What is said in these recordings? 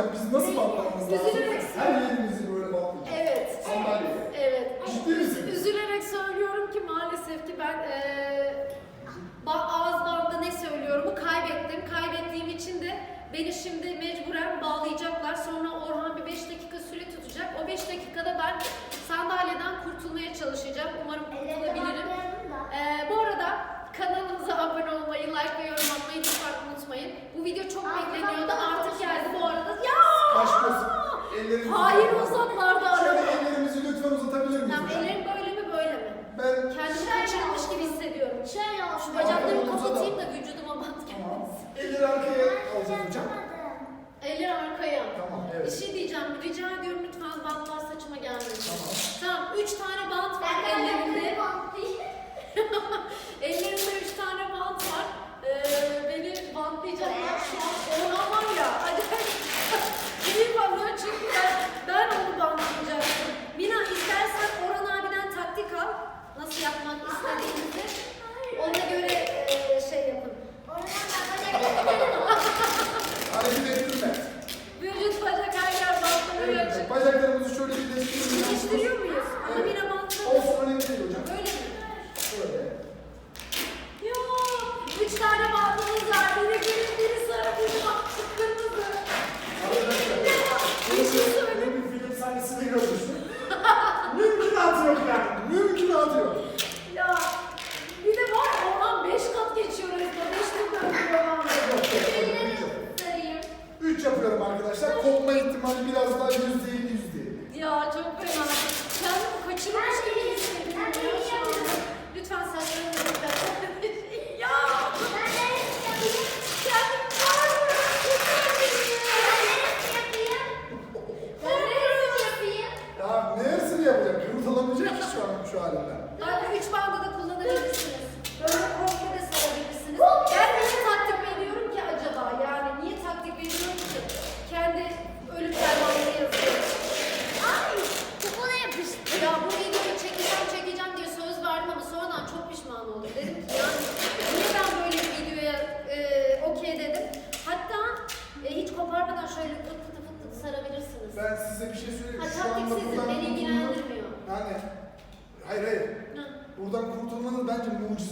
hocam. Biz nasıl patlamamız lazım? Üzülerek Her yerimizi böyle patlayacağız. Evet. Sandalye. Evet. Ciddi misin? Üzülerek söylüyorum ki maalesef ki ben eee ba- ağız bandı ne söylüyorumu kaybettim. Kaybettiğim için de beni şimdi mecburen bağlayacaklar. Sonra Orhan bir 5 dakika süre tutacak. O 5 dakikada ben sandalyeden kurtulmaya çalışacağım. Umarım kurtulabilirim. Ee, bu arada kanalımıza abone olmayı, like ve yorum atmayı lütfen unutmayın. Bu video çok Aa, Ellerimizi Hayır uzaklarda Şöyle araba. ellerimizi lütfen uzatabilir miyiz? Tamam ellerim böyle mi böyle mi? Ben Kendimi Şöyle kaçırılmış olsun. gibi hissediyorum. Şöyle olsun. Şu bacaklarımı kapatayım da vücuduma bant Tamam. gelmesin. Elleri arkaya alacağız hocam. Eller arkaya. Tamam, Bir evet. şey diyeceğim. Rica ediyorum lütfen bantlar saçıma gelmesin. Tamam. Tamam. Üç tane bant var Ben de ellerimde. ellerimi bantlayayım. Ellerimde üç tane bant var. Ee, beni bantlayacaklar şu an. Orhan var ya. Acayip. İyi bantlıyor çünkü ben, ben onu bantlayacaktım. Mina istersen Orhan abiden taktik al. Nasıl yapmak istediğinizi. Ona göre e, şey yapın. Oradan da bacaklarımı Hareket ettirme. Vücut bacak her yer bantlanıyor Evet, açık. bacaklarımızı şöyle birleştirelim. Değiştiriyor muyuz? Ama Evet. Mina bantlanıyor. Olsun önemli değil hocam. Öyle mi? Şöyle. Ya üç tane bandımız var. Biri gri, biri sarı, biri bantlı kırmızı. Arkadaşlar. Bir şey söyle. Böyle bir film sahnesini görmüştüm. Mümkünatı yok yani. Mümkünatı yok. Ya bir de var Orhan beş kat geçiyor resmen. Beş tur dönüyor Orhan. Sarayım. Üç yapıyorum arkadaşlar. Kopma ihtimali biraz daha yüzde elli yüzde elli. Ya çok fena. Kendimi kaçırmış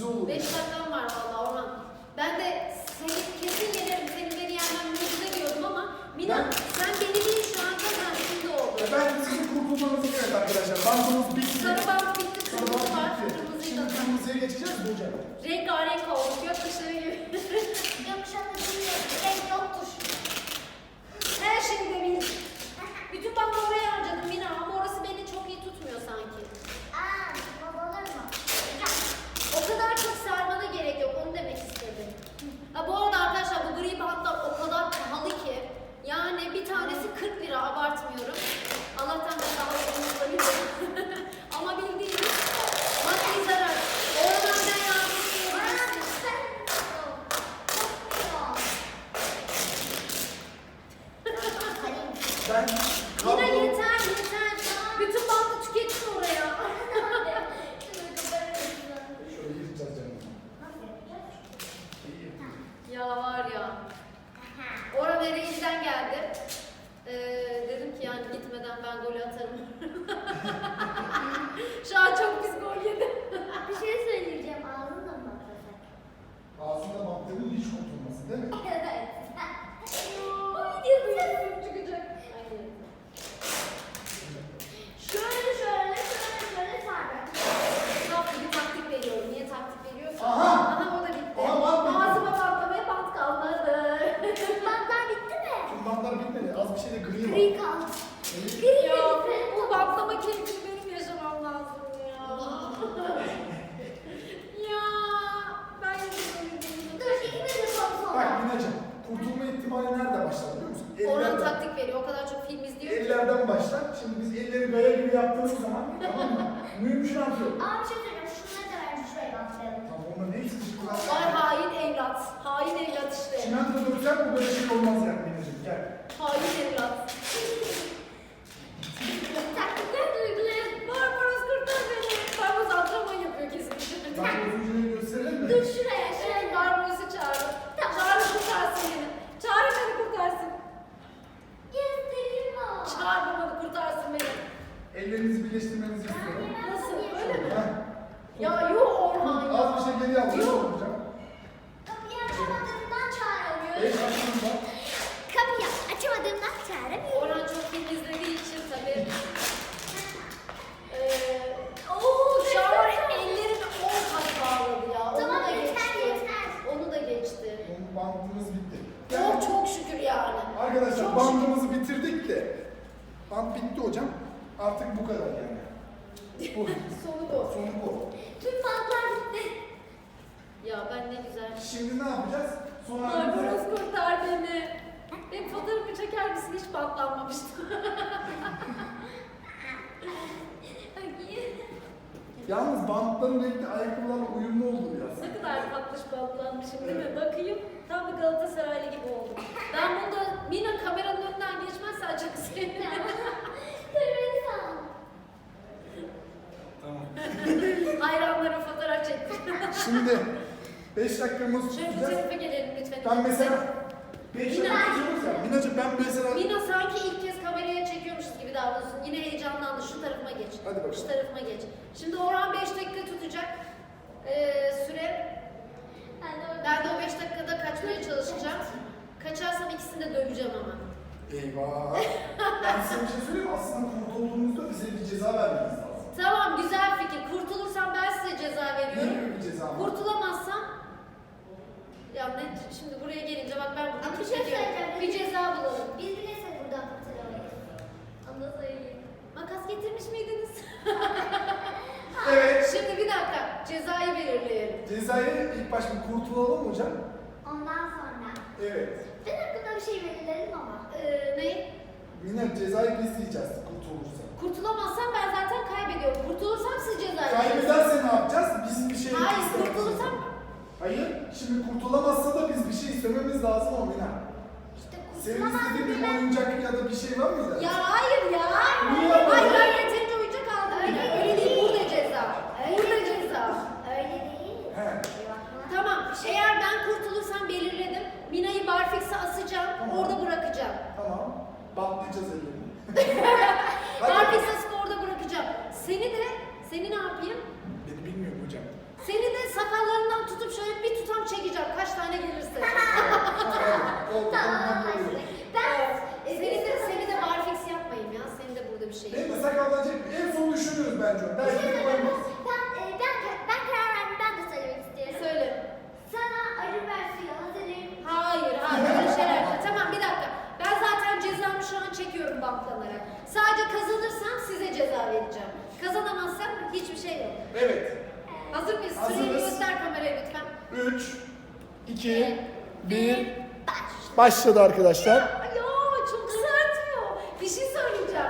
olur. Beş dakikam var valla Orhan. Ben de seni kesin yenerim, seni beni yenmem mucize diyordum ama Mina Ben- sen beni değil şu anda sen şimdi oldu. Ya ben sizin kurtulmanızı evet arkadaşlar. Bandımız bitti. Sarı bant bitti, Sarı kırmızı var, bant bitti. kırmızıyı Şimdi da kırmızıya geçeceğiz mi hocam? Rengarenk olduk, gökkuşağı gibi. Gökkuşağında bir renk yoktur. Her şeyi de bil. Bütün bandı oraya harcadım Mina ama orası beni çok iyi tutmuyor sanki. Aa, baba olur mu? O kadar çok sarmana gerek yok, onu demek istedim. Ha, bu arada arkadaşlar bu gri bantlar o kadar pahalı ki. Yani bir tanesi 40 lira, abartmıyorum. Allah'tan da daha ucuz olabilir. Ama bildiğiniz maddi zarar. Oradan ben yardım Bana isteyebilirsiniz. sen Kokmuyor. Ben Mina yeter yeter. Bütün bandı tükettin oraya. Şunu kapatalım. Şöyle yırtacağız canım. Nasıl yapacağız? İyi yapıyoruz. Ya var ya. Orhan Ereğli'den geldi. Ee, dedim ki yani gitmeden ben golü atarım. Şu an çok pis gol yedim. Bir şey söyleyeceğim. Ağzınla mı bakacak? Ağzında baktığının hiç kurtulması değil mi? Evet. Bu video sesim çıkacak. Aynen. Şöyle şöyle şöyle şöyle sarmak. Saf gibi taktik veriyorum. Niye taktik veriyorsun? Aha! Aha o da bitti. Aha, bant bitti. Ağzıma bantlamaya bant kalmadı. Bantlar bitti mi? Tüm bantlar bitmedi. Az bir şey de gri var. Gri kaldı. Evet. Gri ya bitti. bu bantlama keyfini benim yaşamam lazım ya. ya ben yapamıyorum. Dur ikimiz de son son. Bak Minacığım, kurtulma ihtimali nerede başlar biliyor musun? Orhan Ellerden. taktik veriyor. O kadar çok film izliyor ki. Ellerden başlar. Şimdi biz elleri gaya gibi yaptığımız zaman tamam mı? Mümkünat yok. Aa bir şey söyleyeceğim. Şunları da ver şuraya bantlayalım. Tamam ona neyse çıktılar. Vay hain evlat. Hain evlat işte. Çimento döksen bu böyle şey olmaz yani Minacığım. Gel. Hain evlat. Taktikler uygulayalım. Ellerinizi birleştirmenizi istiyorum. Nasıl? Öyle mi? Heh. Ya yok Orhan ya. Az bir şey geriye al. Yok. Hocam. Kapıyı açamadığımdan çağıramıyorum. Beş aklımda. Kapıyı açamadığımdan çağıramıyorum. Orhan çok film izlediği için tabii. Eee ooo şu an var ya ellerimi on kat bağladı ya. Onu Tamam, da yeter, geçti. yeter. Onu da geçti. Onun bantımız bitti. Oh çok şükür yani. Arkadaşlar Çok bantımızı bitirdik de. Bant bitti hocam. Artık bu kadar yani. Bu. Sonu bu. Sonu bu. Tüm bantlar gitti. Ya ben ne güzel. Şimdi ne yapacağız? Son Ay halimize- Boros kurtar beni. Benim fotoğrafımı çeker misin? Hiç patlanmamıştı. Yalnız bantların renkli ayakkabılarla uyumlu oldu biraz. ne kadar tatlış patlanmışım değil mi? Bakayım tam bir Galatasaraylı gibi oldum. Ben bunda Mina kameranın önünden geçmezse çok sevinirim. Kırmızı sağ. Tamam. Hayranlara fotoğraf çektim. Şimdi 5 dakikamız Şöyle bu tutacağız. tarafa gelelim lütfen. Ben mesela 5 Mina. dakika ya. Minacığım ben mesela... Mina sanki ilk kez kameraya çekiyormuşuz gibi davranıyorsun. Yine heyecanlandı. Şu tarafıma geç. Hadi bakalım. Şu tarafıma geç. Şimdi Orhan 5 dakika tutacak. Ee, süre. Ben de o 5 dakikada kaçmaya çalışacağım. Kaçarsam ikisini de döveceğim ama. Eyvah. ben size bir şey söyleyeyim mi? Aslında kurtulduğunuzda bize bir ceza vermeniz lazım. Tamam güzel fikir. Kurtulursam ben size ceza Ne veriyorum. gibi bir ceza var? Kurtulamazsam ya ne şimdi buraya gelince bak ben burada Ama bir şey tutuyorum. söyleyeceğim. Bir ceza bulalım. Biz bile seni buradan da söyleyeyim. Makas getirmiş miydiniz? Evet. Şimdi bir dakika cezayı belirleyelim. Cezayı ilk başta kurtulalım mı hocam. Ondan sonra. Evet. Ben hakkında bir şey belirledim ama. Ee, ne? Mine cezayı biz yiyeceğiz kurtulursa. Kurtulamazsam ben zaten kaybediyorum. Kurtulursam siz ceza. Kaybederse ne yapacağız? Biz bir şey Hayır istememiz kurtulursam lazım. Hayır. Şimdi kurtulamazsa da biz bir şey istememiz lazım o Mine. İşte Senin kurtulamazsın istediğin bir ben. oyuncak ya da bir şey var mıydı? ya hayır ya. Niye Hayır ama? ben yeterince oyuncak aldım. Öyle, öyle değil burada ceza. Burada ceza. Öyle değil. He. Tamam. Eğer ben kurtulursam belirledim. Mina'yı barfikse asacağım. Tamam. Orada bırakacağım. Tamam. Bantlayacağız ellerini. Barfix asıp orada bırakacağım. Seni de seni ne yapayım? Beni bilmiyorum hocam. Seni de sakallarından tutup şöyle bir tutam çekeceğim. Kaç tane gelirse. Oldu. Tamam. Ben seni de seni de barfix yapmayayım ya. Seni de burada bir şey. Değil mi? Sakallanacak en son düşünürüz bence. Belki de koymayız. ben, e, ben, ben karar verdim. Ben de söylemek istiyorum. Söyle. Sana acı versiyon hazırlayayım. Hayır, hayır öyle şeyler. Tamam bir dakika. Ben zaten cezamı şu an çekiyorum bantlanarak. Sadece kazanırsam size ceza vereceğim. Kazanamazsam hiçbir şey yok. Evet. Hazır mıyız? Süreyi Hazırız. göster kameraya lütfen. 3, 2, 1. Başladı arkadaşlar. Ya çok kızartıyor. Bir şey söyleyeceğim.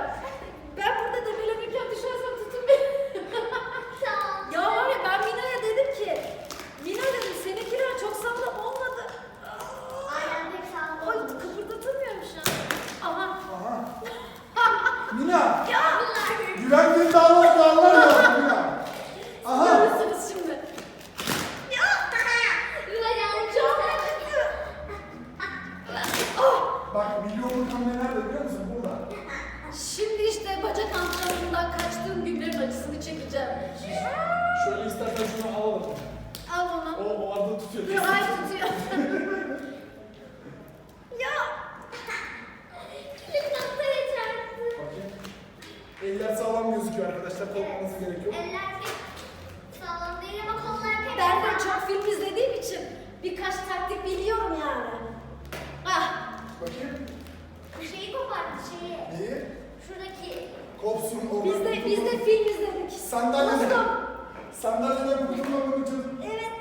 Ben burada debelenirken düşersem tutun beni. Tamam. ya var ya ben Mina'ya dedim ki. Mina dedim seninkiler çok sağlam olmadı. Aynen pek sağlam Ay olmuş. kıpırdatamıyorum şu an. Aha. Aha. Mina. Ya. Güvendiğin dağlar dağlar ya Mina. Aha. Görürsünüz şimdi. Çok acıdı. Ah. Bak milyonluk hamle nerede biliyor musun? Burada. Şimdi işte bacak antrenmanından kaçtığım günlerin acısını çekeceğim. Şöyle istersen şunu alalım. Al onu. O, o arada tutuyor. Bir ay tutuyor. ya. Lütfen böyle çarpsın. Bakayım. Eller sağlam gözüküyor arkadaşlar. Korkmanıza gerek yok. Eller sağlam değil ama kollar pek Ben de çok film izlediğim için birkaç taktik biliyorum yani. Ah. Bakayım. Şeyi kopardı şeyi. Neyi? Şuradaki. Kopsun o. Biz de biz de film izledik. Sandalyeden. Unuttum. Sandalyeden kurtulmamın için. Evet.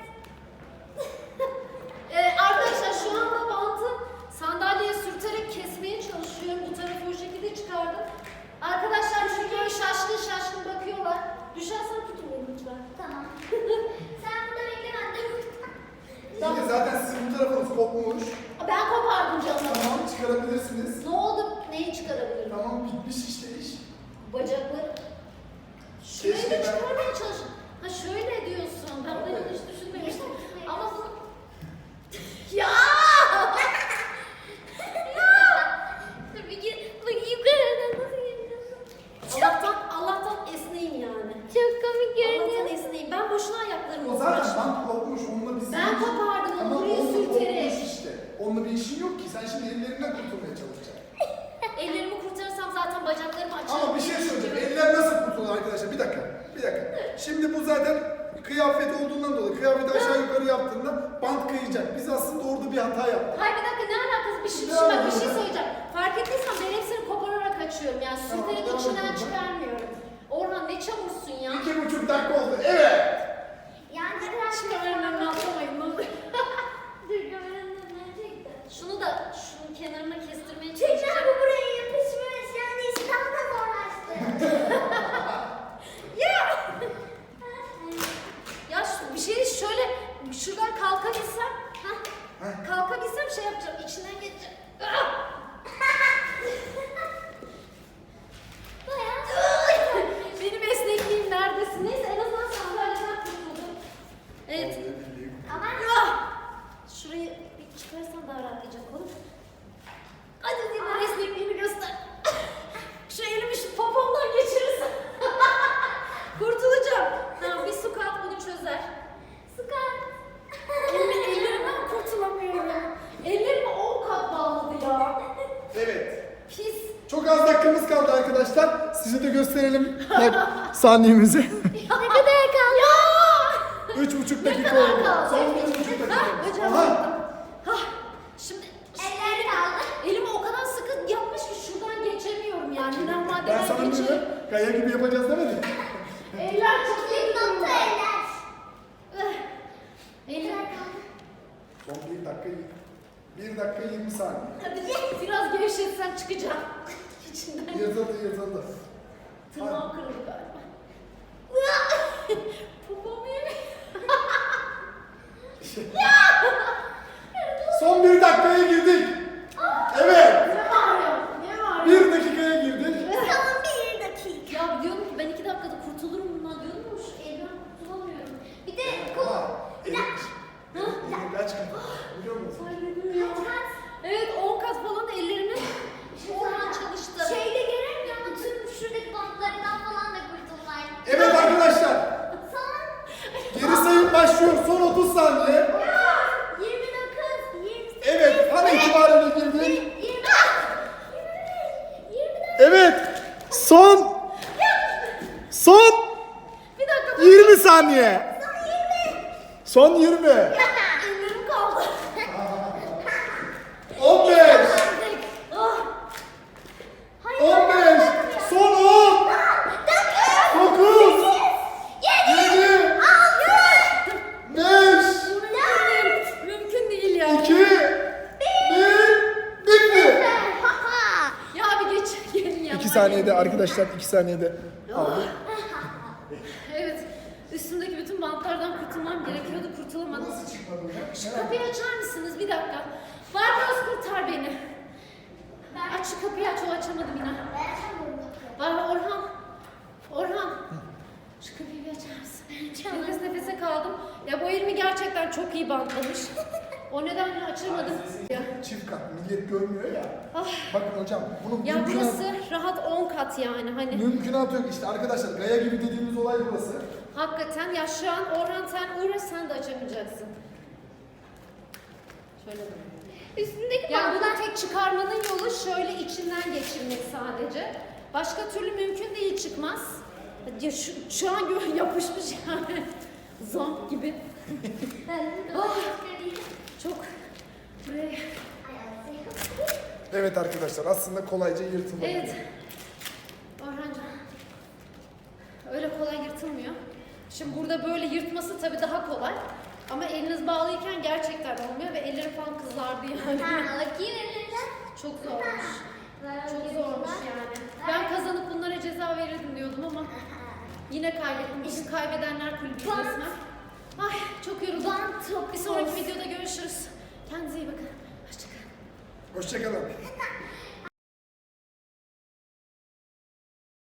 Ee, arkadaşlar şu anda bantı sandalyeye sürterek kesmeye çalışıyorum. Bu tarafı o şekilde çıkardım. Arkadaşlar çünkü böyle şaşkın şaşkın bakıyorlar. Düşersen tutun beni lütfen. Tamam. Sen burada bekle ben de burada. İyi de zaten sizin bu tarafınız kopmuş. Ben kopardım canım. Tamam çıkarabilirsiniz. Ne oldu? Neyi çıkarabilirim? Tamam bitmiş işte iş. Bacakları. Şöyle Keşke ben- çıkarmaya çalış. Ha şöyle diyorsun. Ben bunu Evet. hiç düşünmemiştim. Ama bu... Ya! Dur bir gir. Bak yukarıdan nasıl geliyorsun? Allah'tan, Allah bacaklarım açılıyor. Ama bir şey söyleyeceğim. Eller nasıl kurtulur arkadaşlar? Bir dakika. Bir dakika. Şimdi bu zaten kıyafet olduğundan dolayı kıyafeti aşağı yukarı kayacak. Biz aslında orada bir hata yaptık. Hayır bir dakika ne alakası bir şey, bak, bir şey söyleyeceğim. Fark ettiysen ben hepsini kopararak açıyorum yani Tamam, devam içinden çıkarmıyorum. Orhan ne çabuksun ya. İki buçuk dakika oldu. Evet. Yani Şimdi öğrenmem atlamayın ne olur. Dur kameranın nerede? Şunu da şunun kenarına kestirmeye Çünkü çalışacağım. bu buraya yapışmış. Yani işi daha da zorlaştı. Ya! ya şu, bir şey şöyle şuradan kalkabilsem, ha? Heh. kalkabilsem şey yapacağım, içinden geçeceğim. Ah! Bayağı. Benim esnekliğim neredesin? Neyse en azından sandalyeden kurtuldum. Evet. Ama Ah! Şurayı bir çıkarsan daha rahatlayacak olur. Hadi Dinar esnekliğini göster. Şu elimi şu popomdan geçirirsen. Kurtulacağım. Tamam bir su kat bunu çözer. sıkar. Elimi, ellerimden kurtulamıyorum. Ellerimi on kat bağladı ya. Evet. Pis. Çok az dakikamız kaldı arkadaşlar. Size de gösterelim hep saniyemizi. Ne kadar kaldı? Ya! Üç buçuk dakika kadar oldu. kaldı? Son üç buçuk dakika. bacağım Aha. şimdi Eller kaldı. elimi o kadar sıkı yapmış ki şuradan geçemiyorum yani. Ben sana geçiyor. dedim? Kaya gibi yapacağız demedim. Eller çok Nokta eller. Elim. Eller kaldı. Son bir dakika, bir dakika yirmi saniye. Hadi biraz gevşetsem çıkacağım. İçinden Yırtıldı yırtıldı. tırnağım kırıldı galiba. Popom yemin. Son bir dakikaya girdik. Evet. Ne var ya? Ne var ya? Bir dakikaya girdik. Son bir dakika. Ya diyorum ki ben iki dakikada kurtulurum bundan diyorum ama şu elden kurtulamıyorum. Bir de kol. Bir dakika. elin kaç kat? Biliyor musun? Söyledim ya. Evet 10 kat falan ellerimi Orhan çalıştı. Şeyde göremiyor ama tüm şuradaki bantlarından falan da kurtulmak. Evet arkadaşlar. Son Geri sayım başlıyor. Son 30 saniye. 29, 28, Evet. Hani itibariyle girdik. 29, 24. Evet. Son. Son Bir dakika 20 saniye. Son 20. ellerim kaldı. 15. Ah, 15. Son 10. 9. 7. 5. mümkün değil ya. 2. 1. Bitti. Ya bir geç gelin ya. 2 saniyede arkadaşlar 2 saniyede aldık. Kurtulmam gerekiyordu. Kurtulamadım. Nasıl çıkmadı ya? Şu kapıyı açar mısınız? Bir dakika. Barbaros kurtar beni. Aç şu kapıyı aç. O açamadı yine. Var Orhan. Orhan. Şu kapıyı bir açar mısın? Nefes nefese kaldım. Ya bu elimi gerçekten çok iyi bantlamış. O nedenle açamadım. Ya, Çift kat millet görmüyor ya. Ah. Bakın hocam bunun ya mümkünat, burası rahat 10 kat yani hani. mümkünatı yok işte arkadaşlar gaya gibi dediğimiz olay burası. Hakikaten ya şu an Orhan sen uğraş sen de açamayacaksın. Şöyle dön. Üstündeki Yani bunu tek çıkarmanın yolu şöyle içinden geçirmek sadece. Başka türlü mümkün değil çıkmaz. Ya şu, şu an yapışmış yani. Zomb gibi. Ah, çok buraya. Evet arkadaşlar aslında kolayca yırtılır. Evet. Orhancığım. Öyle kolay yırtılmıyor. Şimdi burada böyle yırtması tabii daha kolay. Ama eliniz bağlıyken gerçekten olmuyor ve ellerim falan kızardı yani. Ha, bakayım elinden. Çok zormuş. Çok zormuş yani. Ben kazanıp bunlara ceza verirdim diyordum ama yine kaybettim. Bugün kaybedenler kulübü resmen. Ay çok yoruldum. Bir sonraki videoda görüşürüz. Kendinize iyi bakın. Hoşçakalın. Hoşçakalın.